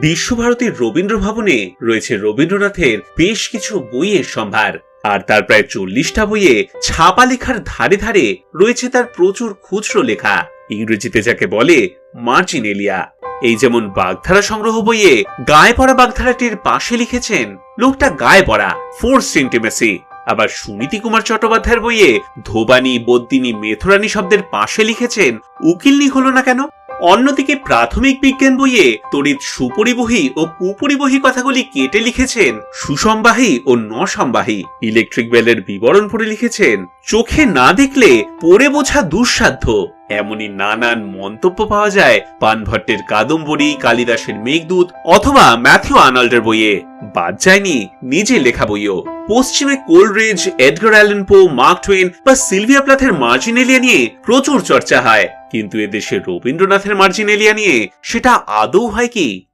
বিশ্বভারতীর রবীন্দ্র ভবনে রয়েছে রবীন্দ্রনাথের বেশ কিছু বইয়ের সম্ভার। আর তার প্রায় চল্লিশটা বইয়ে ছাপা লেখার ধারে ধারে রয়েছে তার প্রচুর খুচরো লেখা। ইংরেজিতে যাকে বলে মার্জিনেলিয়া এই যেমন বাগধারা সংগ্রহ বইয়ে গায়ে পড়া বাগধারাটির পাশে লিখেছেন লোকটা গায়ে পড়া ফোর্স ইন্টিমেসি আবার সুনীতি কুমার চট্টোপাধ্যায়ের বইয়ে ধোবানি, বদ্দিনী, মেথরানি শব্দের পাশে লিখেছেন উকিলনি হলো না কেন? অন্যদিকে প্রাথমিক বিজ্ঞান বইয়ে তড়িৎ সুপরিবহী ও কুপরিবহী কথাগুলি কেটে লিখেছেন সুসম্বাহী ও নসম্বাহী ইলেকট্রিক বেলের বিবরণ পড়ে লিখেছেন, চোখে না দেখলে পড়ে বোঝা দুঃসাধ্য। এমনই নানান মন্তব্য পাওয়া যায় পানভট্টের কাদম্বরী, কালিদাসের মেঘদূত অথবা ম্যাথিউ আর্নল্ডের বইয়ে। বাদ যায়নি নিজে লেখা বইও। পশ্চিমে Coleridge, Edgar Allan Poe, Mark Twain বা সিলভিয়া প্লাথের মার্জিনেলিয়া নিয়ে প্রচুর চর্চা হয়। কিন্তু এদেশে রবীন্দ্রনাথের মার্জিনেলিয়া নিয়ে সেটা আদৌ হয় কি?